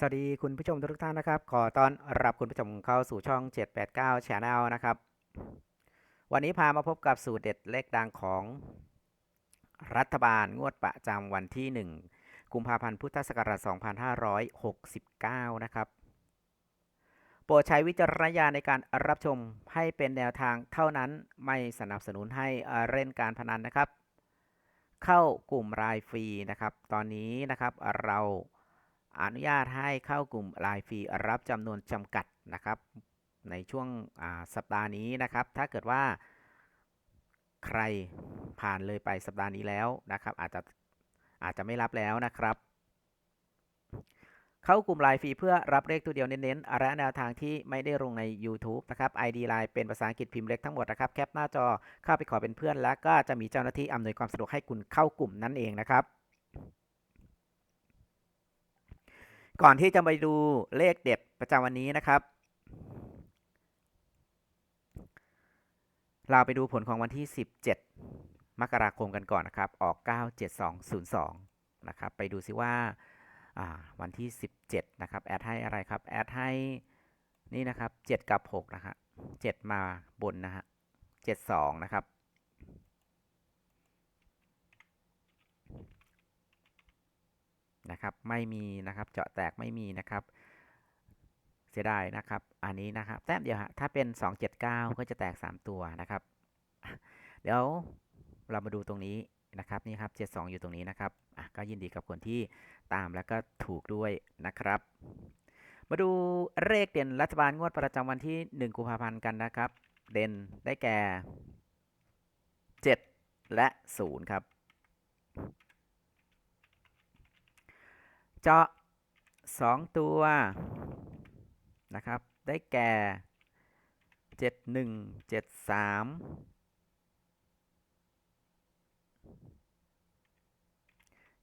สวัสดีคุณผู้ชมทุกท่านนะครับ ขอต้อนรับคุณผู้ชมเข้าสู่ช่อง 789 Channel นะครับ วันนี้พามาพบกับสูตรเด็ดเลขดังของรัฐบาลงวดประจำวันที่ 1 กุมภาพันธ์พุทธศักราช2569 นะครับ โปรดใช้วิจารณญาณในการรับชมให้เป็นแนวทางเท่านั้นไม่สนับสนุนให้เล่นการพนันนะครับ เข้ากลุ่มรายฟรีนะครับ ตอนนี้นะครับเรา อนุญาตให้เข้ากลุ่มรายฟรีรับจำนวนจำกัดนะครับ ในช่วงสัปดาห์นี้นะครับ ถ้าเกิดว่าใครผ่านเลยไปสัปดาห์นี้แล้วนะครับ อาจจะอาจจะไม่รับแล้วนะครับ เข้ากลุ่มไลน์ฟรีเพื่อรับเลขตัวเดียวเน้นๆและแนวทางที่ไม่ได้ลงใน YouTube นะครับ ID ไลน์เป็นภาษาอังกฤษพิมพ์เล็กทั้งหมดนะครับ แคปหน้าจอเข้าไปขอเป็นเพื่อน แล้วก็จะมีเจ้าหน้าที่อำนวยความสะดวกให้คุณเข้ากลุ่มนั่นเองนะครับ ก่อนที่จะไปดูเลขเด็ดประจำวันนี้นะครับ เราไปดูผลของวันที่ 17 มกราคมกันก่อนนะครับ ออก 97202 นะครับ ไปดูซิว่าวันที่ 17 นะครับ แอดให้อะไรครับ แอดให้นี่นะครับ 7 กับ 6 นะฮะ7มาบนนะฮะ 72 นะครับ นะครับ ไม่มีนะครับ เจาะแตกไม่มีนะครับ เสียดายนะครับ อันนี้นะครับแต้มเดียวฮะถ้าเป็น 279 ก็จะแตก 3 ตัวนะครับ เดี๋ยวเรามาดูตรงนี้นะครับนี่ครับ 72 อยู่ตรงนี้นะครับอะก็ยินดีกับคนที่ตามแล้วก็ถูกด้วยนะครับ มาดูเลขเด่นรัฐบาลงวดประจำวันที่ 1 กุมภาพันธ์กันนะครับ เด่นได้แก่ 7 และ 0 ครับ เจาะ 2 ตัวนะครับ ได้แก่ 71 73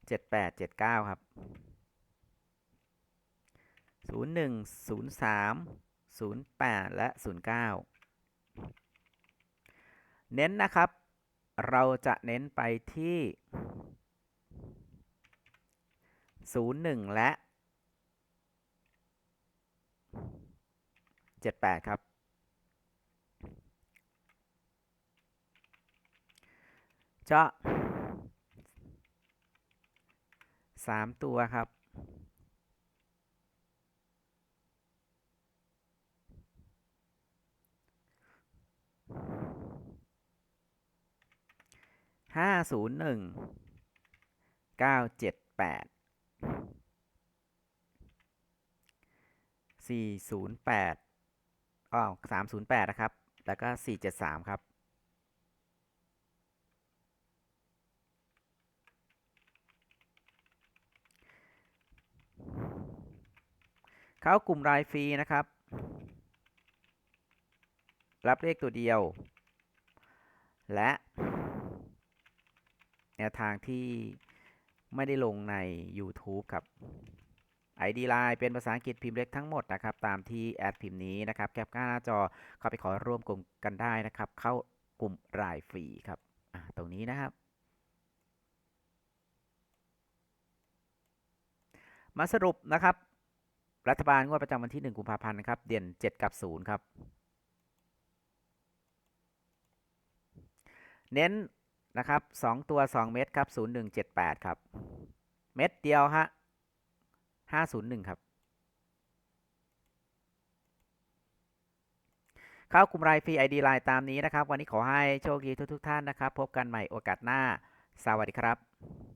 78 79 ครับ 01 03 08 และ 09 เน้นนะครับ เราจะเน้นไปที่ 01 และ 78 ครับ เจาะสามตัวครับห้าศูนย์หนึ่งเก้าเจ็ดแปด สี่ศูนย์แปดอ๋อสามศูนย์แปดนะครับ แล้วก็สี่เจ็ดสามครับ เข้ากลุ่มรายฟรีนะครับ รับเลขตัวเดียว และ แนวทางที่ไม่ได้ลงใน YouTube ครับ ID Line เป็นภาษาอังกฤษพิมพ์เล็กทั้งหมดนะครับตามที่แอดพิมพ์นี้นะครับแคปหน้าจอเข้าไปขอร่วมกลุ่มกันได้นะครับ เข้ากลุ่มรายฟรีครับตรงนี้นะครับ มาสรุปนะครับ รัฐบาลงวดประจำวันที่ 1 กุมภาพันธ์นะครับเด่น 7 กับ 0 ครับ เน้นนะครับ 2 ตัว 2 เม็ดครับ 0178 ครับ เม็ดเดียวฮะ ห้าศูนย์หนึ่งครับเข้ากลุ่มรายฟรี ID ไลน์ตามนี้นะครับ วันนี้ขอให้โชคดีทุกๆท่านนะครับ พบกันใหม่โอกาสหน้า สวัสดีครับ